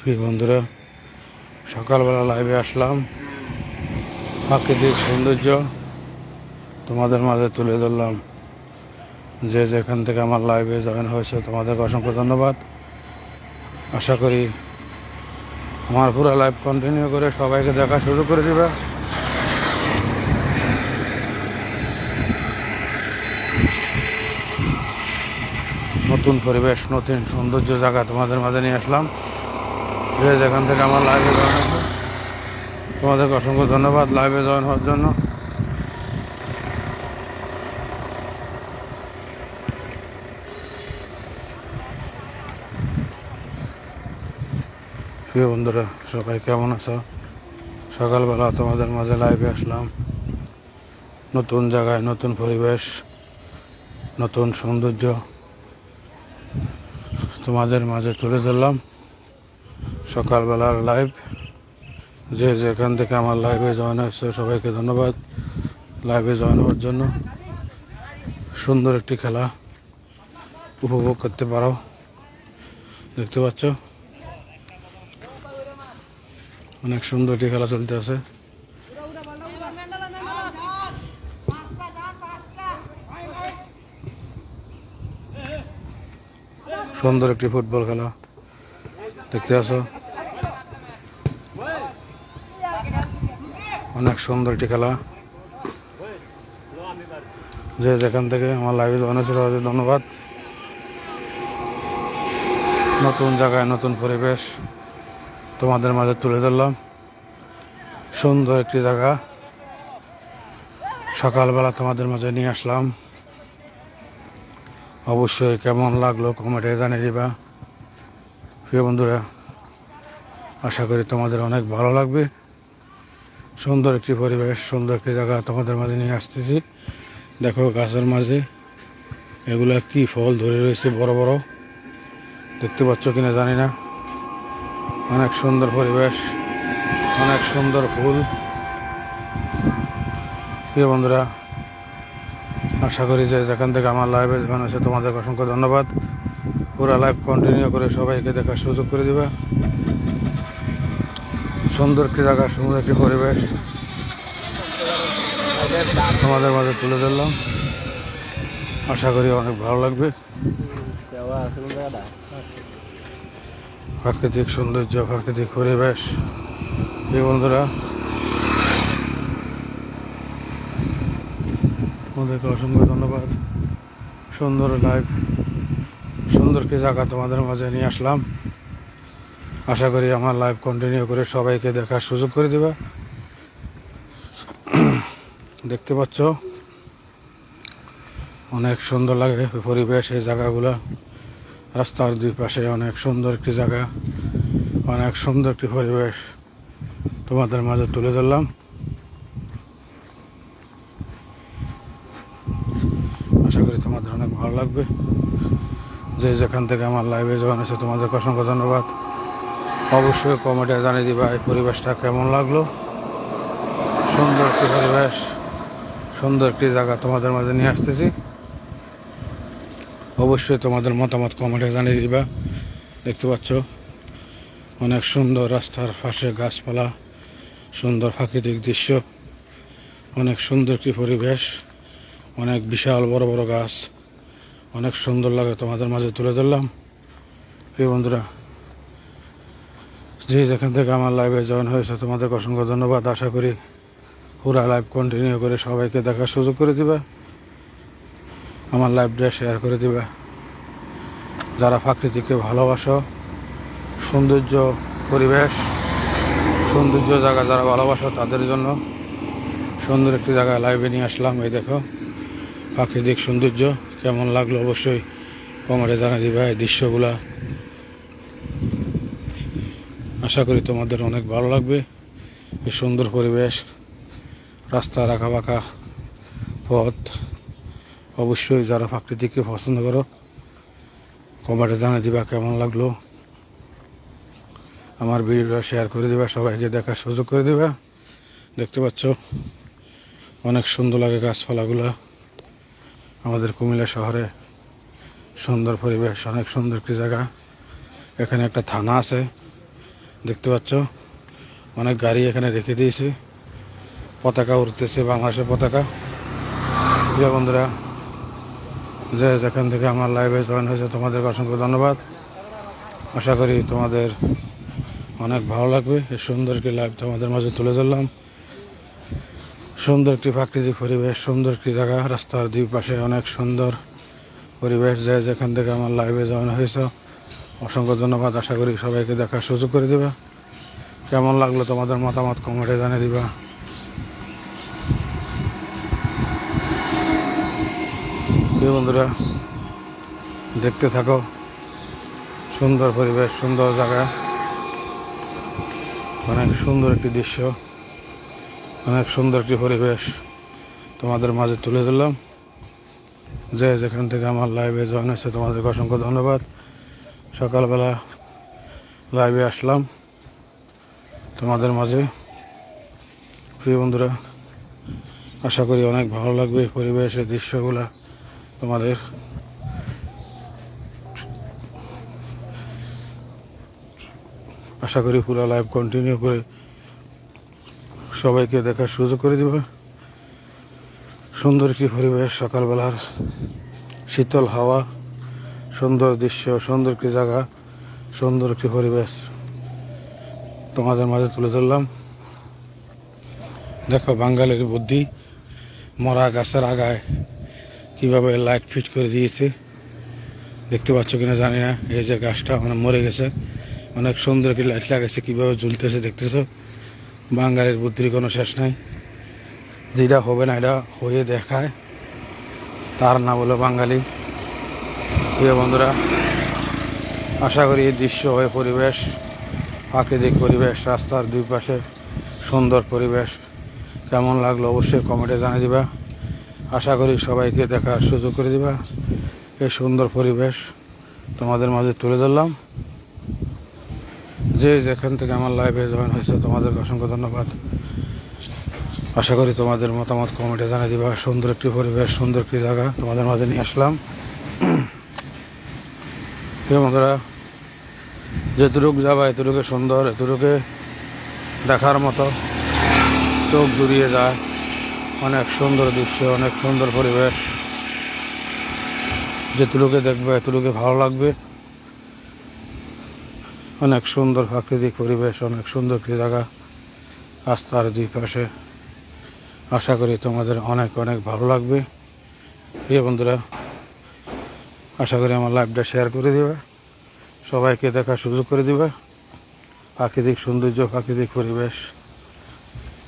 প্রিয় বন্ধুরা, সকালবেলা লাইভে আসলাম। প্রাকৃতিক সৌন্দর্য তোমাদের মাঝে তুলে ধরলাম। যে যেখান থেকে আমার লাইভে জয়েন হয়েছে, তোমাদেরকে অসংখ্য ধন্যবাদ। আশা করি আমার পুরো লাইভ কন্টিনিউ করে সবাইকে দেখা শুরু করে দিবে। নতুন পরিবেশ, নতুন সৌন্দর্য জায়গা তোমাদের মাঝে নিয়ে আসলাম। যে যেখান থেকে আমার লাইভে জয়েন হয়েছে, তোমাদেরকে অসংখ্য ধন্যবাদ লাইভে জয়েন হওয়ার জন্য। প্রিয় বন্ধুরা, সবাই কেমন আছো? সকালবেলা তোমাদের মাঝে লাইভে আসলাম। নতুন জায়গায়, নতুন পরিবেশ, নতুন সৌন্দর্য তোমাদের মাঝে তুলে ধরলাম। সকালবেলার লাইভ যে যেখান থেকে আমার লাইভে জয়েন হয়েছে, সবাইকে ধন্যবাদ। লাইভে জয়েন হওয়ার জন্য। সুন্দর একটি খেলা উপভোগ করতে পারো। দেখতে পাচ্ছ? অনেক সুন্দর একটি খেলা চলতে আছে। সুন্দর একটি ফুটবল খেলা। দেখতে আছো অনেক সুন্দর একটি খেলা। যে যেখান থেকে আমার লাইভে হয়েছিল, তাদের ধন্যবাদ। নতুন জায়গায়, নতুন পরিবেশ তোমাদের মাঝে তুলে ধরলাম। সুন্দর একটি জায়গা। সকালবেলা তোমাদের মাঝে নিয়ে আসলাম। অবশ্যই কেমন লাগল কমেন্টে জানিয়ে দিবা। প্রিয় বন্ধুরা, আশা করি তোমাদের অনেক ভালো লাগবে। সুন্দর একটি পরিবেশ, সুন্দর একটি জায়গা তোমাদের মাঝে নিয়ে আসতেছি। দেখো গাছের মাঝে, এগুলা কি ফল ধরে রয়েছে বড় বড়, দেখতে পাচ্ছ কিনা জানি না। অনেক সুন্দর পরিবেশ, অনেক সুন্দর ফুল। প্রিয় বন্ধুরা, আশা করি যে যেখান থেকে আমার লাইভে যখন আছে তোমাদের অসংখ্য ধন্যবাদ। পুরো লাইভ কন্টিনিউ করে সবাইকে দেখার সুযোগ করে দিবা। সুন্দর একটি জায়গা, সুন্দর একটি পরিবেশ। তোমাদের মাঝে তুলে ধরলাম। আশা করি অনেক ভালো লাগবে। প্রাকৃতিক সৌন্দর্য, প্রাকৃতিক পরিবেশ। এই বন্ধুরা, তোমাদেরকে অসংখ্য ধন্যবাদ। সুন্দর লাইভ সুন্দর কি জায়গা তোমাদের মাঝে নিয়ে আসলাম। আশা করি আমার লাইভ কন্টিনিউ করে সবাইকে দেখার সুযোগ করে দেবা। দেখতে পাচ্ছ? অনেক সুন্দর লাগে পরিবেশ এই জায়গাগুলো। রাস্তার দুই পাশে অনেক সুন্দর একটি জায়গা, অনেক সুন্দর একটি পরিবেশ তোমাদের মাঝে তুলে ধরলাম। আশা করি তোমাদের অনেক ভালো লাগবে। যে যেখান থেকে আমার লাইভে জয়েন আছে তোমাদের অসংখ্য ধন্যবাদ। অবশ্যই কমেন্টে জানিয়ে দিবা এই পরিবেশটা কেমন লাগল। সুন্দর একটি পরিবেশ, সুন্দর একটি জায়গা তোমাদের মাঝে নিয়ে আসতেছি। অবশ্যই তোমাদের মতামত কমেন্টে জানিয়ে দিবা। দেখতে পাচ্ছ, অনেক সুন্দর রাস্তার পাশে গাছপালা, সুন্দর প্রাকৃতিক দৃশ্য, অনেক সুন্দর একটি পরিবেশ, অনেক বিশাল বড় বড় গাছ। অনেক সুন্দর লাগে তোমাদের মাঝে তুলে ধরলাম। প্রিয় বন্ধুরা, যে যেখান থেকে আমার লাইভে জয়েন হয়েছে তোমাদের অসংখ্য ধন্যবাদ। আশা করি পুরা লাইভ কন্টিনিউ করে সবাইকে দেখার সুযোগ করে দিবা, আমার লাইভটা শেয়ার করে দিবা। যারা প্রাকৃতিককে ভালোবাসো, সৌন্দর্য, পরিবেশ, সৌন্দর্য জায়গা যারা ভালোবাসো, তাদের জন্য সুন্দর একটি জায়গায় লাইভে নিয়ে আসলাম। এই দেখো, প্রাকৃতিক সৌন্দর্য। কেমন লাগল অবশ্যই কমেন্টে জানা দিবা এই দৃশ্যগুলা। আশা করি তোমাদের অনেক ভালো লাগবে। এই সুন্দর পরিবেশ, রাস্তা রাখা বাঁকা পথ। অবশ্যই যারা প্রাকৃতিককে পছন্দ করো, কমেন্টে জানা দিবা কেমন লাগল। আমার ভিডিওটা শেয়ার করে দিবা, সবাইকে দেখার সুযোগ করে দিবা। দেখতে পাচ্ছ, অনেক সুন্দর লাগে গাছপালাগুলা। আমাদের কুমিল্লা শহরে সুন্দর পরিবেশ, অনেক সুন্দর একটি জায়গা। এখানে একটা থানা আছে, দেখতে পাচ্ছ? অনেক গাড়ি এখানে রেখে দিয়েছে। পতাকা উঠতেছে বাংলাদেশের পতাকা। প্রিয় বন্ধুরা, যে যেখান থেকে আমার লাইভে জয়েন হয়েছে তোমাদের অসংখ্য ধন্যবাদ। আশা করি তোমাদের অনেক ভালো লাগবে। এই সুন্দর একটি লাইভ তোমাদের মাঝে তুলে ধরলাম। সুন্দর একটি প্রাকৃতিক পরিবেশ, সুন্দর একটি জায়গা, রাস্তার দুই পাশে অনেক সুন্দর পরিবেশ যায় যেখান থেকে আমার লাইভে জয়েন হয়েছে। অসংখ্য ধন্যবাদ, আশা করি সবাইকে দেখার সুযোগ করে দেবে। কেমন লাগল তোমাদের মতামত কমেন্টে জানিয়ে দিবা। বন্ধুরা, দেখতে থাকো। সুন্দর পরিবেশ, সুন্দর জায়গা। অনেক সুন্দর একটি দৃশ্য। অনেক সুন্দর একটি পরিবেশ তোমাদের মাঝে তুলে দিলাম যে যেখান থেকে আমার লাইভে জয়েন হয়েছে, তোমাদেরকে অসংখ্য ধন্যবাদ। সকালবেলা লাইভে আসলাম তোমাদের মাঝে। প্রিয় বন্ধুরা, আশা করি অনেক ভালো লাগবে পরিবেশের দৃশ্যগুলা তোমাদের। আশা করি পুরো লাইভ কন্টিনিউ করে সবাইকে দেখার সুযোগ করে দেবে। সুন্দর একটি পরিবেশ, সকালবেলার শীতল হাওয়া, সুন্দর দৃশ্য, সুন্দর একটি জায়গা, সুন্দর একটি পরিবেশ তোমাদের মাঝে তুলে ধরলাম। দেখো বাঙালির বুদ্ধি, মরা গাছের আগায় কীভাবে লাইট ফিট করে দিয়েছে। দেখতে পাচ্ছ কিনা জানি না, এই যে গাছটা মানে মরে গেছে। অনেক সুন্দর কি লাইট লাগাইছে, কীভাবে ঝুলতেছে দেখতেছো? বাঙালির বুদ্ধির কোনো শেষ নাই। যেটা হবে না, এটা হয়ে দেখায়। তার নাম হলো বাঙালি। প্রিয় বন্ধুরা, আশা করি এই দৃশ্য হয়ে পরিবেশ, প্রাকৃতিক পরিবেশ, রাস্তার দুই পাশে সুন্দর পরিবেশ। কেমন লাগল অবশ্যই কমেন্টে জানিয়ে দিবা। আশা করি সবাইকে দেখার সুযোগ করে দিবা। এই সুন্দর পরিবেশ তোমাদের মাঝে তুলে ধরলাম। যে যেখান থেকে আমার লাইভে জয়েন হয়েছে, তোমাদের অসংখ্য ধন্যবাদ। আশা করি তোমাদের মতামত কমেন্টে জানিয়ে দিবা। সুন্দর একটি পরিবেশ, সুন্দর একটি জায়গা তোমাদের মাঝে নিয়ে আসলাম। বন্ধুরা যেতুটুক যাবা, এতটুকু সুন্দর, এতটুকু দেখার মতো। চোখ জুড়িয়ে যায়। অনেক সুন্দর দৃশ্য, অনেক সুন্দর পরিবেশ। যেতুটুকু দেখবে এতটুকু ভালো লাগবে। অনেক সুন্দর প্রাকৃতিক পরিবেশ, অনেক সুন্দর একটি জায়গা। রাস্তার দুই পাশে। আশা করি তোমাদের অনেক অনেক ভালো লাগবে। প্রিয় বন্ধুরা, আশা করি আমার লাইভটা শেয়ার করে দিবে। সবাইকে দেখার সুযোগ করে দিবে। প্রাকৃতিক সৌন্দর্য, প্রাকৃতিক পরিবেশ।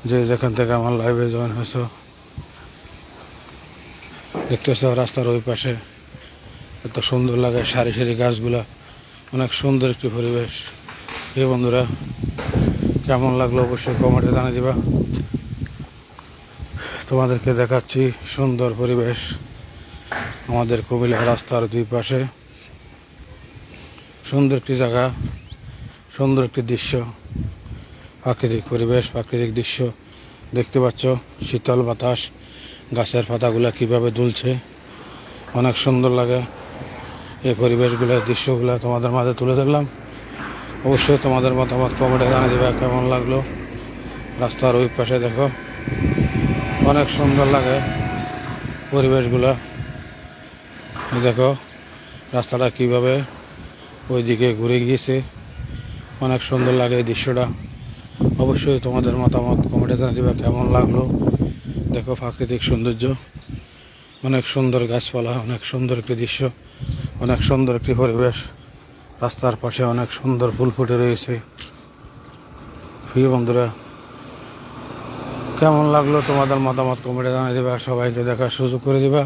যে যেখান থেকে আমার লাইভে জয়েন হয়েছ। দেখতেছ রাস্তার ওই পাশে। এত সুন্দর লাগে সারি সারি গাছগুলা। অনেক সুন্দর একটি পরিবেশ। এই বন্ধুরা, কেমন লাগল অবশ্যই কমেন্টে জানিয়ে দিবা। তোমাদেরকে দেখাচ্ছি সুন্দর পরিবেশ আমাদের কুমিল্লা রাস্তার দুই পাশে। সুন্দর একটি জায়গা, সুন্দর একটি দৃশ্য, প্রাকৃতিক পরিবেশ, প্রাকৃতিক দৃশ্য। দেখতে পাচ্ছ শীতল বাতাস, গাছের পাতাগুলা কীভাবে দুলছে। অনেক সুন্দর লাগে। এই পরিবেশগুলো এই দৃশ্যগুলো তোমাদের মাঝে তুলে ধরলাম। অবশ্যই তোমাদের মতামত কমেন্টে জানিয়ে দেবে, কেমন লাগল? রাস্তার ওই পাশে দেখো, অনেক সুন্দর লাগে পরিবেশগুলো। দেখো, রাস্তাটা কীভাবে ওইদিকে ঘুরে গিয়েছে, অনেক সুন্দর লাগে এই দৃশ্যটা। অবশ্যই তোমাদের মতামত কমেন্টে জানিয়ে দেবে, কেমন লাগল? দেখো, প্রাকৃতিক সৌন্দর্য, অনেক সুন্দর গাছপালা, অনেক সুন্দর একটি দৃশ্য। অনেক সুন্দর একটি পরিবেশ। রাস্তার পাশে অনেক সুন্দর ফুল ফুটে রয়েছে। প্রিয় বন্ধুরা, কেমন লাগল তোমাদের মতামত কমেন্টে জানিয়ে দেবে, সবাইকে দেখার সুযোগ করে দিবা।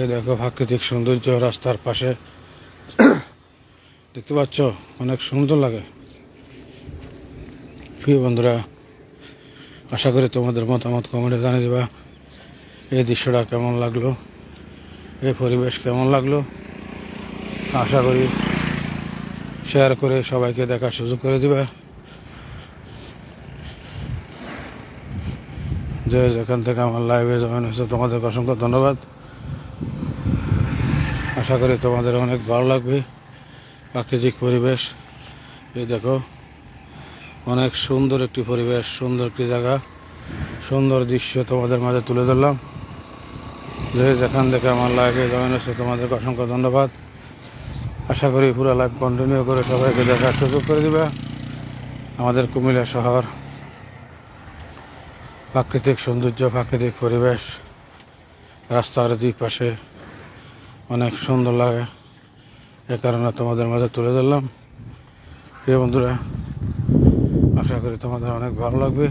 এই দেখো প্রাকৃতিক সৌন্দর্য রাস্তার পাশে। দেখতে পাচ্ছ, অনেক সুন্দর লাগে। প্রিয় বন্ধুরা, আশা করি তোমাদের মতামত কমেন্টে জানিয়ে দেবা। এই দৃশ্যটা কেমন লাগল? এই পরিবেশ কেমন লাগল? আশা করি শেয়ার করে সবাইকে দেখার সুযোগ করে দিবে। যে যেখান থেকে আমার লাইভে জয়েন হয়েছে, তোমাদের অসংখ্য ধন্যবাদ। আশা করি তোমাদের অনেক ভালো লাগবে। প্রাকৃতিক পরিবেশ, এই দেখো, অনেক সুন্দর একটি পরিবেশ, সুন্দর একটি জায়গা, সুন্দর দৃশ্য তোমাদের মাঝে তুলে ধরলাম। যে যেখান থেকে আমার লাইভে জয়েন হয়েছে, তোমাদেরকে অসংখ্য ধন্যবাদ। আশা করি পুরো লাইভ কন্টিনিউ করে সবাইকে দেখার সুযোগ করে দিবে। আমাদের কুমিল্লা শহর, প্রাকৃতিক সৌন্দর্য, প্রাকৃতিক পরিবেশ, রাস্তার দুই পাশে অনেক সুন্দর লাগে। এ কারণে তোমাদের মাঝে তুলে ধরলাম। প্রিয় বন্ধুরা, আশা করি তোমাদের অনেক ভালো লাগবে।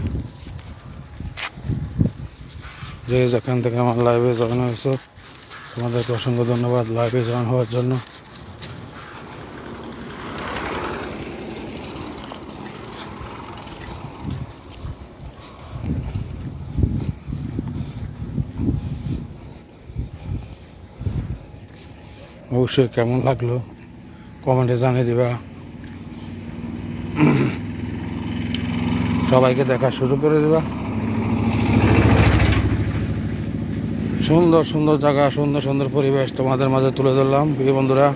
যে যেখান থেকে আমার লাইভে জয়েন হয়েছে, তোমাদেরকে অসংখ্য ধন্যবাদ লাইভে জয়েন হওয়ার জন্য। অবশ্যই কেমন লাগল? কমেন্টে জানিয়ে দিবা। সবাইকে দেখা শুরু করে দিবা। সুন্দর সুন্দর জায়গা, সুন্দর সুন্দর পরিবেশ তোমাদের মাঝে তুলে ধরলাম। প্রিয় বন্ধুরা,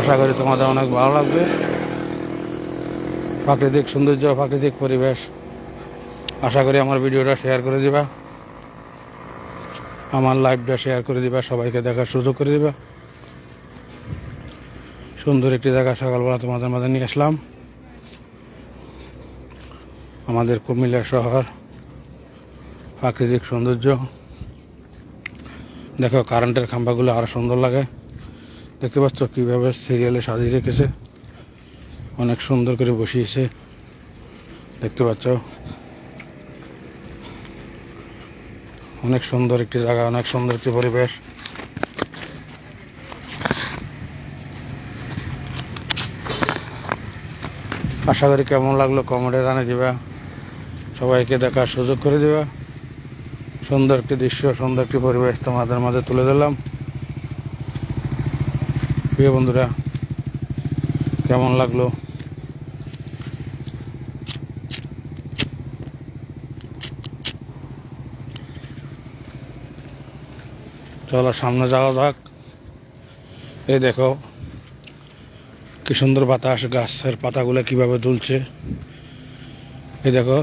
আশা করি তোমাদের অনেক ভালো লাগবে। প্রাকৃতিক সৌন্দর্য, প্রাকৃতিক পরিবেশ। আশা করি আমার ভিডিওটা শেয়ার করে দিবা। আমার লাইভটা শেয়ার করে দিবা, সবাইকে দেখার সুযোগ করে দিবা। সুন্দর একটি জায়গা সকালবেলা তোমাদের মাঝে নিয়ে আসলাম। আমাদের কুমিল্লা শহর। প্রাকৃতিক সৌন্দর্য। দেখো কারেন্টের খাম্বাগুলো আরও সুন্দর লাগে। দেখতে পাচ্ছ কীভাবে সিরিয়ালে সাজিয়ে রেখেছে। অনেক সুন্দর করে বসিয়েছে। দেখতে পাচ্ছ? অনেক সুন্দর একটি জায়গা, অনেক সুন্দর একটি পরিবেশ। আশা করি কেমন লাগল কমেন্টে জানিয়ে দিবা। সবাইকে দেখার সুযোগ করে দিবা। সুন্দর একটি দৃশ্য, সুন্দর একটি পরিবেশ তোমাদের মাঝে তুলে দিলাম প্রিয় বন্ধুরা, কেমন লাগল? চলো সামনে যাওয়া যাক। এই দেখো কি সুন্দর বাতাস, গাছের পাতাগুলো কীভাবে দুলছে। এই দেখো,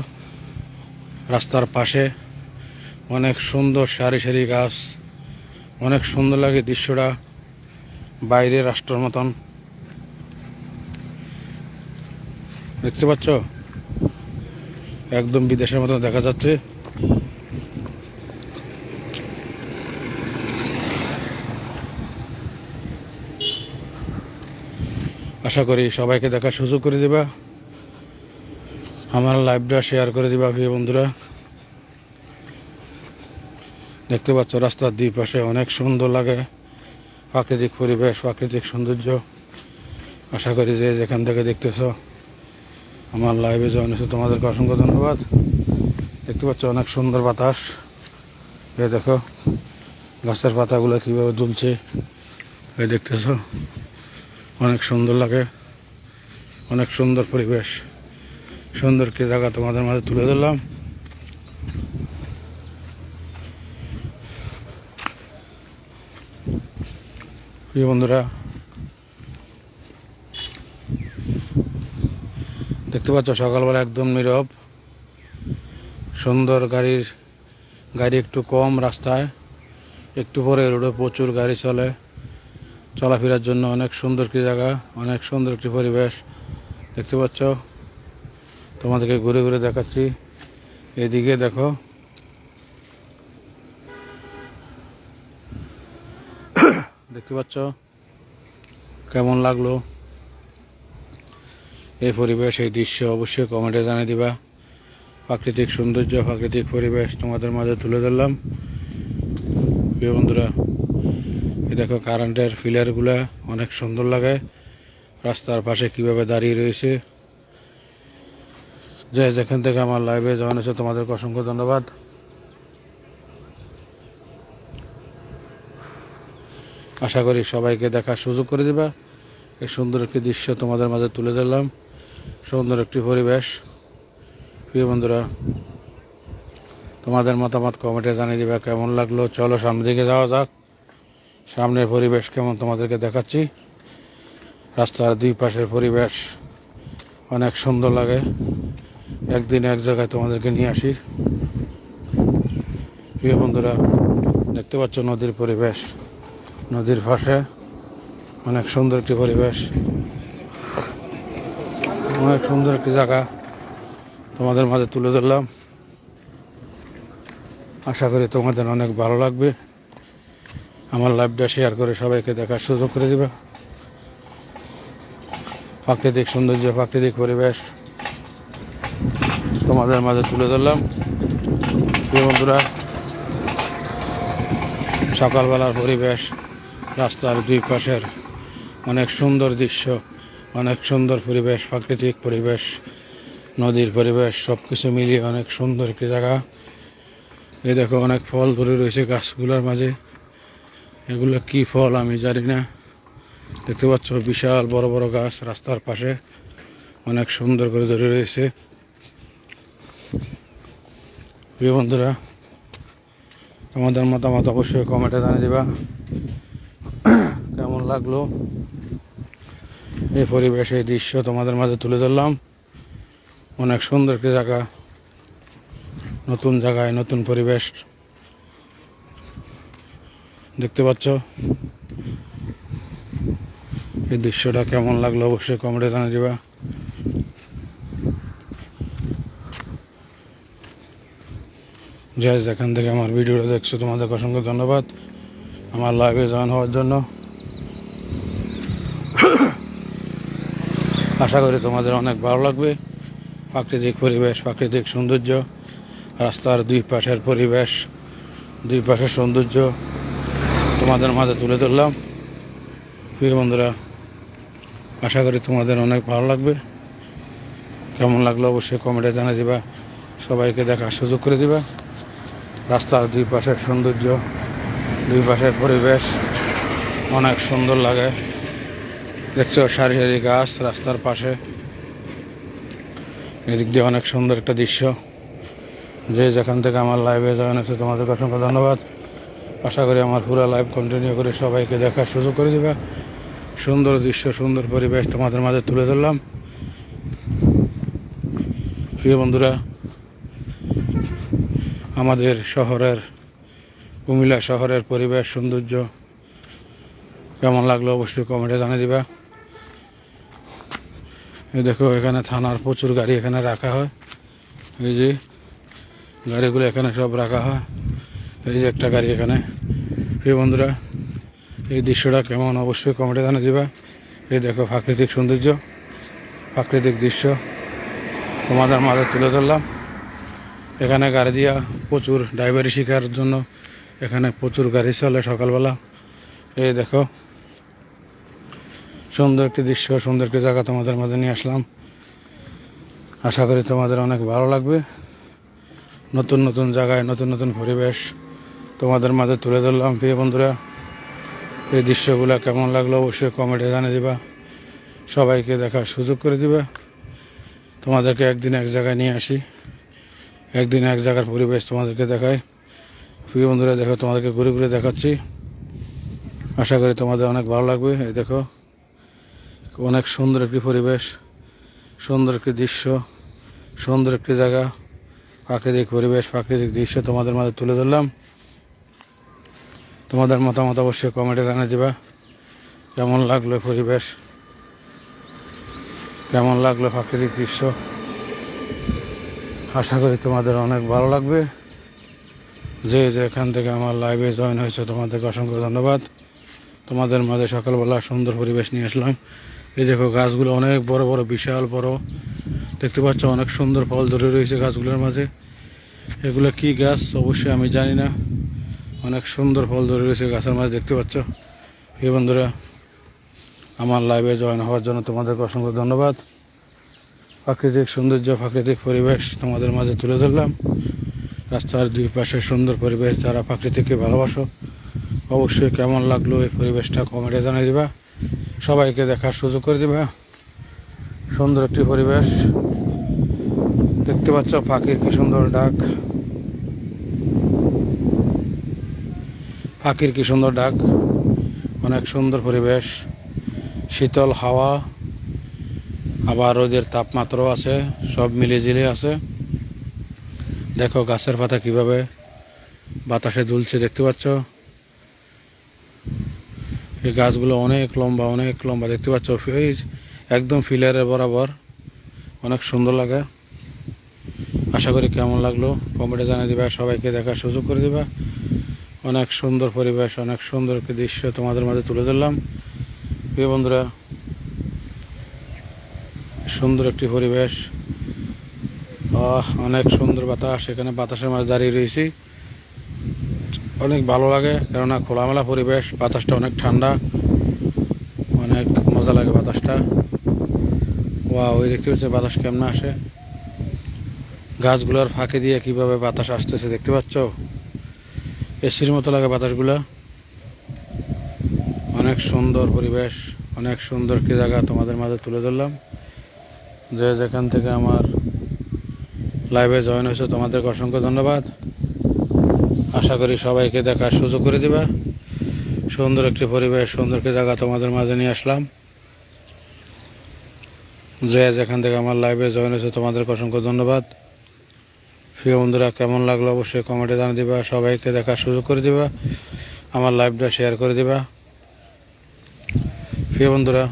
রাস্তার পাশে অনেক সুন্দর সারি সারি গাছ, অনেক সুন্দর লাগে দৃশ্যটা বাইরে রাষ্ট্রের মতন। দেখতে পাচ্ছ? একদম বিদেশের মতন দেখা যাচ্ছে। আশা করি সবাইকে দেখার সুযোগ করে দিবা। আমার লাইভটা শেয়ার করে দিবা, প্রিয় বন্ধুরা। দেখতে পাচ্ছ, রাস্তার দুই পাশে অনেক সুন্দর লাগে। প্রাকৃতিক পরিবেশ, প্রাকৃতিক সৌন্দর্য। আশা করি যে যেখান থেকে দেখতেছ, আমার লাইভে জয়েন হয়েছে। তোমাদেরকে অসংখ্য ধন্যবাদ। দেখতে পাচ্ছ, অনেক সুন্দর বাতাস। এ দেখো, গাছের পাতাগুলো কীভাবে দুলছে এ দেখতেছ। অনেক সুন্দর লাগে, অনেক সুন্দর পরিবেশ। সুন্দর কি জায়গা তোমাদের মাঝে তুলে ধরলাম। বন্ধুরা, দেখতে পাচ্ছ সকালবেলা একদম নীরব। সুন্দর গাড়ির, গাড়ি একটু কম রাস্তায়, একটু পরে রোডে প্রচুর গাড়ি চলে। চলাফেরার জন্য অনেক সুন্দর একটি জায়গা, অনেক সুন্দর একটি পরিবেশ। দেখতে পাচ্ছ? তোমাদেরকে ঘুরে ঘুরে দেখাচ্ছি। এদিকে দেখো। দেখতে পাচ্ছ? কেমন লাগল? এই পরিবেশ, এই দৃশ্য অবশ্যই কমেন্টে জানিয়ে দিবা। প্রাকৃতিক সৌন্দর্য, প্রাকৃতিক পরিবেশ তোমাদের মাঝে তুলে ধরলাম। বন্ধুরা দেখো কারেন্টের ফিলারগুলা অনেক সুন্দর লাগে। রাস্তার পাশে কীভাবে দাঁড়িয়ে রয়েছে। যে যেখান থেকে আমার লাইভে জয়েন হয়েছে, তোমাদেরকে অসংখ্য ধন্যবাদ। আশা করি সবাইকে দেখার সুযোগ করে দিবা। এই সুন্দর একটি দৃশ্য তোমাদের মাঝে তুলে ধরলাম। সুন্দর একটি পরিবেশ। প্রিয় বন্ধুরা, তোমাদের মতামত কমেন্টে জানিয়ে দিবা, কেমন লাগল? চলো সামনের দিকে যাওয়া যাক। সামনের পরিবেশ কেমন তোমাদেরকে দেখাচ্ছি? রাস্তার দুই পাশের পরিবেশ অনেক সুন্দর লাগে। একদিন এক জায়গায় তোমাদেরকে নিয়ে আসি। প্রিয় বন্ধুরা, দেখতে পাচ্ছ নদীর পরিবেশ। নদীর পাশে অনেক সুন্দর একটি পরিবেশ। অনেক সুন্দর একটি জায়গা তোমাদের মাঝে তুলে ধরলাম। আশা করি তোমাদের অনেক ভালো লাগবে। আমার লাইভটা শেয়ার করে সবাইকে দেখার সুযোগ করে দেবে। প্রাকৃতিক সৌন্দর্য, প্রাকৃতিক পরিবেশ তোমাদের মাঝে তুলে ধরলাম। প্রিয় বন্ধুরা, সকালবেলার পরিবেশ, রাস্তার দুই পাশের অনেক সুন্দর দৃশ্য, অনেক সুন্দর পরিবেশ, প্রাকৃতিক পরিবেশ, নদীর পরিবেশ সব কিছু মিলিয়ে অনেক সুন্দর একটি জায়গা। এই দেখো অনেক ফল ধরে রয়েছে গাছগুলোর মাঝে। এগুলো কি ফল আমি জানি না। দেখতে পাচ্ছ, বিশাল বড় বড় গাছ রাস্তার পাশে। অনেক সুন্দর করে ধরে রয়েছে। প্রিয় বন্ধুরা, তোমাদের মতামত অবশ্যই কমেন্টে জানিয়ে দিবা। কেমন লাগল? এই পরিবেশ এই দৃশ্য তোমাদের মাঝে তুলে ধরলাম। অনেক সুন্দর একটি জায়গা। নতুন জায়গায় নতুন পরিবেশ। দেখতে পাচ্ছ? এই দৃশ্যটা কেমন লাগল? অবশ্যই কমেন্টে জানিয়ে দিবা। যাই যেখান থেকে আমার ভিডিওটা দেখছ তোমাদের অসংখ্য ধন্যবাদ। আমার লাইভে জয়েন হওয়ার জন্য। আশা করি তোমাদের অনেক ভালো লাগবে। প্রাকৃতিক পরিবেশ, প্রাকৃতিক সৌন্দর্য, রাস্তার দুই পাশের পরিবেশ, দুই পাশের সৌন্দর্য। তোমাদের মাঝে তুলে ধরলাম। প্রিয় বন্ধুরা, আশা করি তোমাদের অনেক ভালো লাগবে। কেমন লাগল অবশ্যই কমেন্টে জানিয়ে দিবা। সবাইকে দেখার সুযোগ করে দিবা। রাস্তার দুই পাশের সৌন্দর্য, দুই পাশের পরিবেশ অনেক সুন্দর লাগে। দেখছ সারি সারি গাছ রাস্তার পাশে। এদিক দিয়ে অনেক সুন্দর একটা দৃশ্য। যে যেখান থেকে আমার লাইভে জয়েন হচ্ছে তোমাদের অসংখ্য ধন্যবাদ। আশা করি আমার পুরো লাইভ কন্টিনিউ করে সবাইকে দেখার সুযোগ করে দিবা। সুন্দর দৃশ্য, সুন্দর পরিবেশ তোমাদের মাঝে তুলে ধরলাম। প্রিয় বন্ধুরা, আমাদের শহরের, কুমিল্লা শহরের পরিবেশ, সৌন্দর্য কেমন লাগল অবশ্যই কমেন্টে জানিয়ে দিবা। এই দেখো, এখানে থানার প্রচুর গাড়ি এখানে রাখা হয়। এই যে গাড়িগুলো এখানে সব রাখা হয়। এই যে একটা গাড়ি এখানে। প্রিয় বন্ধুরা, এই দৃশ্যটা কেমন? অবশ্যই কমেন্টে জানিয়ে দিবা। এই দেখো প্রাকৃতিক সৌন্দর্য, প্রাকৃতিক দৃশ্য। তোমাদের মাঝে তুলে ধরলাম। এখানে গাড়ি দিয়া প্রচুর ড্রাইভারি শেখার জন্য এখানে প্রচুর গাড়ি চলে সকালবেলা। এই দেখো, সুন্দর একটি দৃশ্য, সুন্দর একটি জায়গা তোমাদের মাঝে নিয়ে আসলাম। আশা করি তোমাদের অনেক ভালো লাগবে। নতুন নতুন জায়গায় নতুন নতুন পরিবেশ। তোমাদের মাঝে তুলে ধরলাম। প্রিয় বন্ধুরা, এই দৃশ্যগুলো কেমন লাগল অবশ্যই কমেন্টে জানিয়ে দিবা। সবাইকে দেখার সুযোগ করে দিবা। তোমাদেরকে একদিন এক জায়গায় নিয়ে আসি। একদিন এক জায়গার পরিবেশ তোমাদেরকে দেখাই প্রিয় বন্ধুরা, দেখো, তোমাদেরকে ঘুরে ঘুরে দেখাচ্ছি। আশা করি তোমাদের অনেক ভালো লাগবে। এই দেখো, অনেক সুন্দর একটি পরিবেশ, সুন্দর একটি দৃশ্য, সুন্দর একটি জায়গা। প্রাকৃতিক পরিবেশ, প্রাকৃতিক দৃশ্য তোমাদের মাঝে তুলে ধরলাম। তোমাদের মতামত অবশ্যই কমেন্টে জানিয়ে দিবা। কেমন লাগল পরিবেশ? কেমন লাগল প্রাকৃতিক দৃশ্য? আশা করি তোমাদের অনেক ভালো লাগবে। যে যেখান থেকে আমার লাইভে জয়েন হয়েছে, তোমাদেরকে অসংখ্য ধন্যবাদ। তোমাদের মাঝে সকালবেলা সুন্দর পরিবেশ নিয়ে আসলাম। এই দেখো, গাছগুলো অনেক বড় বড়, বিশাল বড়। দেখতে পাচ্ছ, অনেক সুন্দর ফল ধরে রয়েছে গাছগুলোর মাঝে। এগুলো কি গাছ? অবশ্যই আমি জানি না। অনেক সুন্দর ফল ধরে রয়েছে, গাছের মাঝে দেখতে পাচ্ছ। এই বন্ধুরা, আমার লাইভে জয়েন হওয়ার জন্য তোমাদেরকে অসংখ্য ধন্যবাদ। প্রাকৃতিক সৌন্দর্য, প্রাকৃতিক পরিবেশ তোমাদের মাঝে তুলে ধরলাম। রাস্তার দুই পাশে সুন্দর পরিবেশ, যারা প্রাকৃতিককে ভালোবাসো, অবশ্যই কেমন লাগল এই পরিবেশটা কমেন্টে জানিয়ে দিবা। সবাইকে দেখার সুযোগ করে দিবা। সুন্দর একটি পরিবেশ। দেখতে পাচ্ছ পাখির কি সুন্দর ডাক। পাখির কি সুন্দর ডাক? অনেক সুন্দর পরিবেশ। শীতল হাওয়া, আবার রোদের তাপমাত্রাও আছে, সব মিলিয়ে ঝিলিয়ে আছে। দেখো গাছের পাতা কীভাবে বাতাসে দুলছে, দেখতে পাচ্ছ? এই গাছগুলো অনেক লম্বা অনেক লম্বা, দেখতে পাচ্ছ? এই একদম ফিলারের বরাবর। অনেক সুন্দর লাগে। আশা করি কেমন লাগল? কমেন্টে জানিয়ে দিবা, সবাইকে দেখার সুযোগ করে দিবা। অনেক সুন্দর পরিবেশ, অনেক সুন্দর একটি দৃশ্য তোমাদের মাঝে তুলে ধরলাম। প্রিয় বন্ধুরা, সুন্দর একটি পরিবেশ। অনেক সুন্দর বাতাস, এখানে বাতাসের মাঝে দাঁড়িয়ে রয়েছি। অনেক ভালো লাগে, কেননা খোলামেলা পরিবেশ, বাতাসটা অনেক ঠান্ডা। অনেক মজা লাগে বাতাসটা। ওয়া ওই দেখতে পাচ্ছি বাতাস কেমন আসে। গাছগুলোর ফাঁকে দিয়ে কীভাবে বাতাস আসতেছে, দেখতে পাচ্ছ? এসির মতো লাগে বাতাসগুলো। অনেক সুন্দর পরিবেশ, অনেক সুন্দর একটি জায়গা তোমাদের মাঝে তুলে ধরলাম। যে যেখান থেকে আমার লাইভে জয়েন হয়েছে, তোমাদেরকে অসংখ্য ধন্যবাদ। আশা করি সবাইকে দেখার সুযোগ করে দিবা। সুন্দর একটি পরিবেশ, সুন্দর একটি জায়গা তোমাদের মাঝে নিয়ে আসলাম। যে যেখান থেকে আমার লাইভে জয়েন হয়েছে, তোমাদেরকে অসংখ্য ধন্যবাদ। প্রিয় বন্ধুরা, কেমন লাগল অবশ্যই কমেন্টে জানিয়ে দিবা, সবাইকে দেখার সুযোগ করে দিবা, আমার লাইভটা শেয়ার করে দিবা। প্রিয় বন্ধুরা,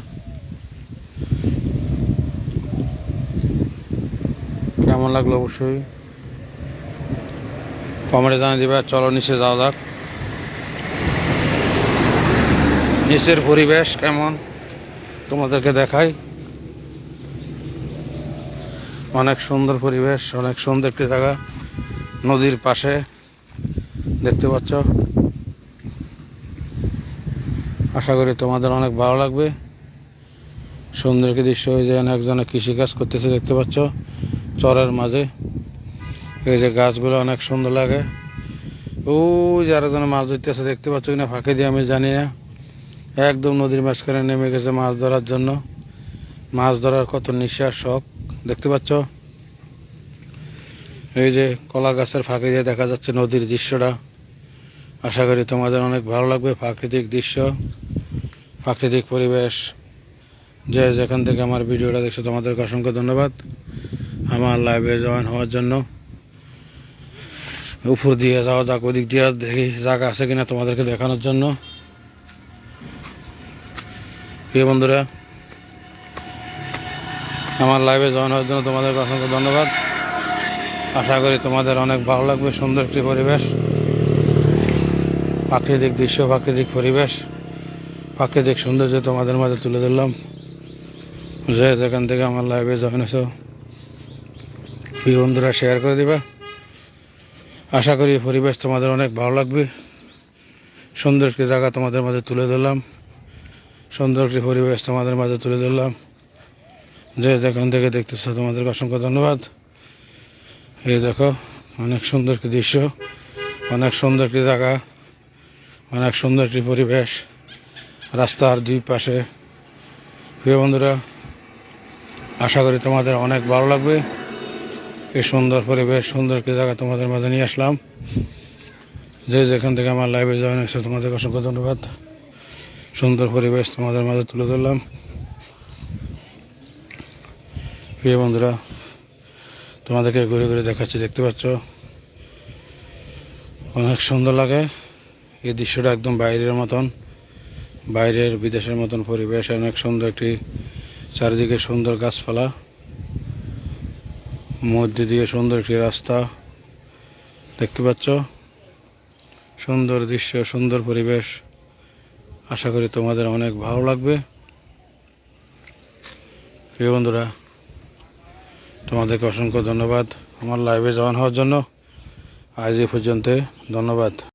কেমন লাগল অবশ্যই? কমেন্টে জানিয়ে দিবা, চলো নিচে যাওয়া যাক। নিচের পরিবেশ কেমন? তোমাদেরকে দেখাই। অনেক সুন্দর পরিবেশ, অনেক সুন্দর একটি জায়গা। নদীর পাশে, দেখতে পাচ্ছ। আশা করি তোমাদের অনেক ভালো লাগবে। সুন্দর একটি দৃশ্য ওই যে একজনে কৃষিকাজ করতেছে, দেখতে পাচ্ছ। চরের মাঝে। এই যে গাছগুলো অনেক সুন্দর লাগে। ওই যে আরেকজনে মাছ ধরতেছে, দেখতে পাচ্ছ কিনা? ফাঁকে দিয়ে আমি জানি না। একদম নদীর মাঝখানে নেমে গেছে মাছ ধরার জন্য। মাছ ধরার কত নিঃশ্বাস শখ। দেখতে পাচ্ছ? এই যে কলা গাছের ফাঁকে দিয়ে দেখা যাচ্ছে নদীর দৃশ্যটা। আশা করি তোমাদের অনেক ভালো লাগবে। প্রাকৃতিক দৃশ্য, প্রাকৃতিক পরিবেশ। যে যেখান থেকে আমার ভিডিওটা দেখছ, তোমাদেরকে অসংখ্য ধন্যবাদ। আমার লাইভে জয়েন হওয়ার জন্য। উপর দিয়ে যাওয়া যাক, ওদিক দিয়ে দেখি জায়গা আছে কিনা তোমাদেরকে দেখানোর জন্য। প্রিয় বন্ধুরা আমার লাইভে জয়েন হওয়ার জন্য তোমাদের অসংখ্য ধন্যবাদ। আশা করি তোমাদের অনেক ভালো লাগবে, সুন্দর একটি পরিবেশ। প্রাকৃতিক দৃশ্য, প্রাকৃতিক পরিবেশ, প্রাকৃতিক সৌন্দর্য তোমাদের মাঝে তুলে ধরলাম। যে যেখান থেকে আমার লাইভে জয়েন হয়েছো বন্ধুরা শেয়ার করে দিবা। আশা করি পরিবেশ তোমাদের অনেক ভালো লাগবে। সুন্দর একটি জায়গা তোমাদের মাঝে তুলে ধরলাম। সুন্দর একটি পরিবেশ তোমাদের মাঝে তুলে ধরলাম। যে যেখান থেকে দেখতেছো, তোমাদেরকে অসংখ্য ধন্যবাদ। এই দেখো, অনেক সুন্দর একটি দৃশ্য, অনেক সুন্দর একটি জায়গা, অনেক সুন্দর একটি পরিবেশ, রাস্তার দুই পাশে। প্রিয় বন্ধুরা, আশা করি তোমাদের অনেক ভালো লাগবে। এই সুন্দর পরিবেশ, সুন্দর একটি জায়গা তোমাদের মাঝে নিয়ে আসলাম। যে যেখান থেকে আমার লাইভে জয়েন হয়েছে তোমাদের অসংখ্য ধন্যবাদ। সুন্দর পরিবেশ তোমাদের মাঝে তুলে ধরলাম। প্রিয় বন্ধুরা, তোমাদেরকে ঘুরে ঘুরে দেখাচ্ছি, দেখতে পাচ্ছ? অনেক সুন্দর লাগে। এই দৃশ্যটা একদম বাইরের মতন, বাইরের বিদেশের মতন পরিবেশ, অনেক সুন্দর একটি চারিদিকে সুন্দর গাছপালা, মধ্যে দিয়ে সুন্দর একটি রাস্তা, দেখতে পাচ্ছ? সুন্দর দৃশ্য, সুন্দর পরিবেশ। আশা করি তোমাদের অনেক ভালো লাগবে। প্রিয় বন্ধুরা তোমাদেরকে অসংখ্য ধন্যবাদ। আমার লাইভে জয়েন হওয়ার জন্য আজ এ পর্যন্ত ধন্যবাদ।